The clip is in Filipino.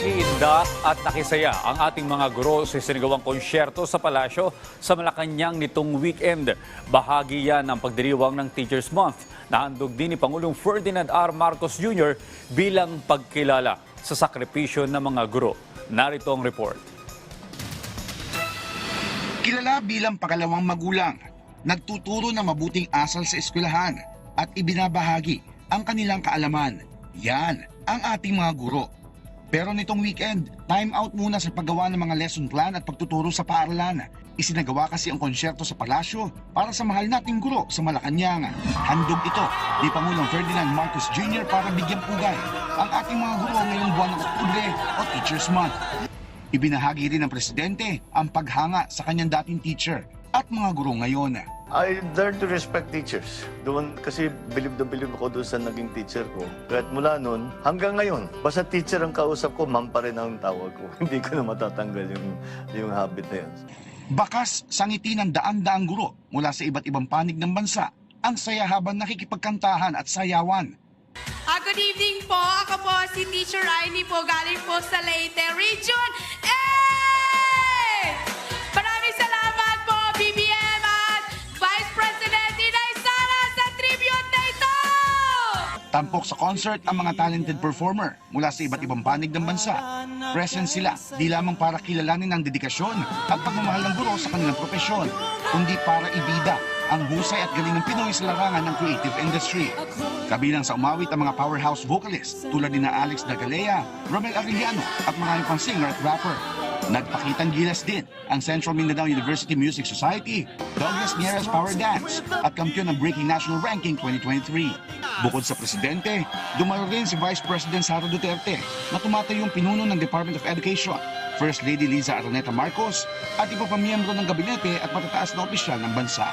Iinda at nakisaya ang ating mga guro sa sinigawang konsyerto sa palasyo sa Malacanang nitong weekend. Bahagi yan ng pagdiriwang ng Teachers Month. Nahandog din ni Pangulong Ferdinand R. Marcos Jr. bilang pagkilala sa sakripisyo ng mga guro. Narito ang report. Kilala bilang pakalawang magulang, nagtuturo ng mabuting asal sa eskwelahan at ibinabahagi ang kanilang kaalaman. Yan ang ating mga guro. Pero nitong weekend, time out muna sa paggawa ng mga lesson plan at pagtuturo sa paaralan. Isinagawa kasi ang konsyerto sa palasyo para sa mahal nating guro sa Malacanang. Handog ito ni Pangulong Ferdinand Marcos Jr. para bigyang pugay ang ating mga guro ngayong buwan ng Oktubre o Teachers Month. Ibinahagi rin ng presidente ang paghanga sa kanyang dating teacher at mga guro ngayon. I learned to respect teachers. Doon kasi bilib na bilib ako doon sa naging teacher ko. Kahit mula noon, hanggang ngayon, basta teacher ang kausap ko, ma'am pa rin ang tawag ko. Hindi ko na matatanggal yung, yung habit na yan. Bakas sa ngiti ng daan-daang guro mula sa iba't ibang panig ng bansa ang saya habang nakikipagkantahan at sayawan. Ah, good evening po. Ako po si Teacher Rainy po, galing po sa Leyte Region. Tampok sa concert ang mga talented performer mula sa iba't ibang panig ng bansa. Present sila di lamang para kilalanin ang dedikasyon at pagmamahal ng guro sa kanilang propesyon, kundi para ibida ang husay at galing ng Pinoy sa larangan ng creative industry. Kabilang sa umawit ang mga powerhouse vocalists tulad ni na Alex Dagalea, Romel Arellano at marami pang singer at rapper. Nagpakitang gilas din ang Central Mindanao University Music Society, Douglas Nieres Power Dance at kampiyon ng Breaking National Ranking 2023. Bukod sa presidente, dumalo rin si Vice President Sara Duterte na tumatayong pinuno ng Department of Education, First Lady Liza Araneta Marcos at iba pa miyembro ng gabinete at matataas na opisyal ng bansa.